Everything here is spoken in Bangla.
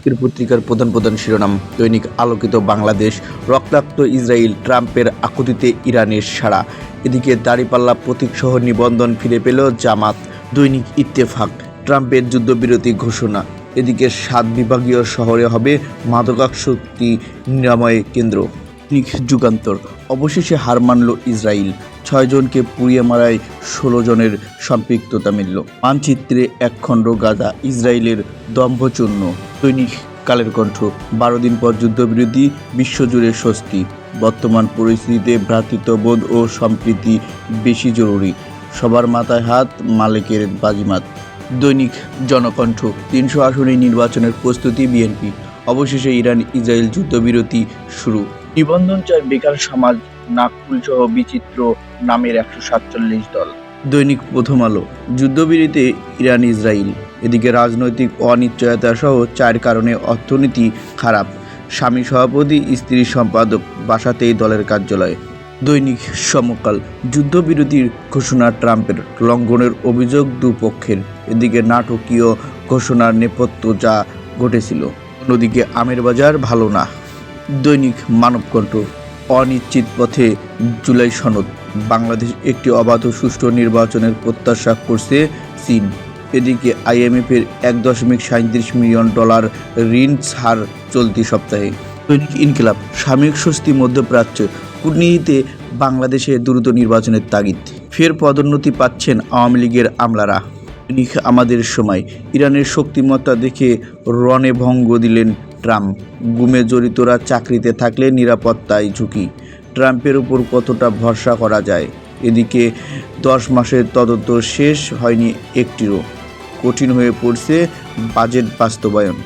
আজকের পত্রিকার প্রধান প্রধান শিরোনাম, দৈনিক আলোকিত বাংলাদেশ, রক্তাক্ত ইসরায়েল, ট্রাম্পের আকুতিতে ইরানের সাড়া। এদিকে দাড়িপাল্লা প্রতীকসহ নিবন্ধন ফিরে পেল জামাত। দৈনিক ইত্তেফাক, ট্রাম্পের যুদ্ধবিরতি ঘোষণা। এদিকে সাত বিভাগীয় শহরে হবে মাদকাসক্তি নিরাময় কেন্দ্র। যুগান্তর, অবশেষে হার মানল ইসরায়েল। ছয়জনকে পুড়িয়ে মারায় ষোলো জনের সম্পৃক্ততা মিলল। মানচিত্রে একখণ্ড গাদা ইসরায়েলের দম্ভচূর্ণ। দৈনিক কালের কণ্ঠ। বারো দিন পর যুদ্ধবিরতি, বিশ্বজুড়ে স্বস্তি। বর্তমান পরিস্থিতিতে ভ্রাতৃত্ববোধ ও সম্প্রীতি বেশি জরুরি। সবার মাথায় হাত, মালিকের বাজিমাত। দৈনিক জনকণ্ঠ, তিনশো আসনে নির্বাচনের প্রস্তুতি বিএনপি। অবশেষে ইরান ইসরায়েল যুদ্ধবিরতি শুরু। নিবন্ধন চায় বেকার সমাজ নাগপুর সহ বিচিত্র নামের একশো সাতচল্লিশ দল। দৈনিক প্রথম আলো যুদ্ধবিরতিতে ইরান ইসরায়েল এদিকে রাজনৈতিক অনিশ্চয়তা সহ চার কারণে অর্থনীতি খারাপ। স্বামী সভাপতি, স্ত্রী সম্পাদক বাসাতেই দলের কার্যালয়ে। দৈনিক সমকাল, যুদ্ধবিরতির ঘোষণা ট্রাম্পের লঙ্ঘনের অভিযোগ দুপক্ষের। এদিকে নাটকীয় ঘোষণার নেপথ্য যা ঘটেছিল। অন্যদিকে আমের বাজার ভালো না। দৈনিক মানবকণ্ঠ, অনিশ্চিত পথে জুলাই সনদ। বাংলাদেশ একটি অবাধ সুষ্ঠু নির্বাচনের প্রত্যাশা করছে চীন। এদিকে আইএমএফের এক দশমিক সাঁত্রিশ মিলিয়ন ডলার ঋণ ছাড় চলতি সপ্তাহে। দৈনিক ইনকিলাব, সাময়িক স্বস্তি মধ্যপ্রাচ্য, কূটনীতিতে বাংলাদেশে দ্রুত নির্বাচনের তাগিদ। ফের পদোন্নতি পাচ্ছেন আওয়ামী লীগের আমলারা। আমাদের সময়, ইরানের শক্তিমত্তা দেখে রণে ভঙ্গ দিলেন ট্রাম্প। গুমে জড়িতরা চাকরিতে থাকলে নিরাপত্তায় ঝুঁকি। ট্রাম্পের উপর কতটা ভরসা করা যায়? এদিকে দশ মাসের তদন্ত শেষ হয়নি একটিরও। কঠিন হয়ে পড়ছে বাজেট বাস্তবায়ন।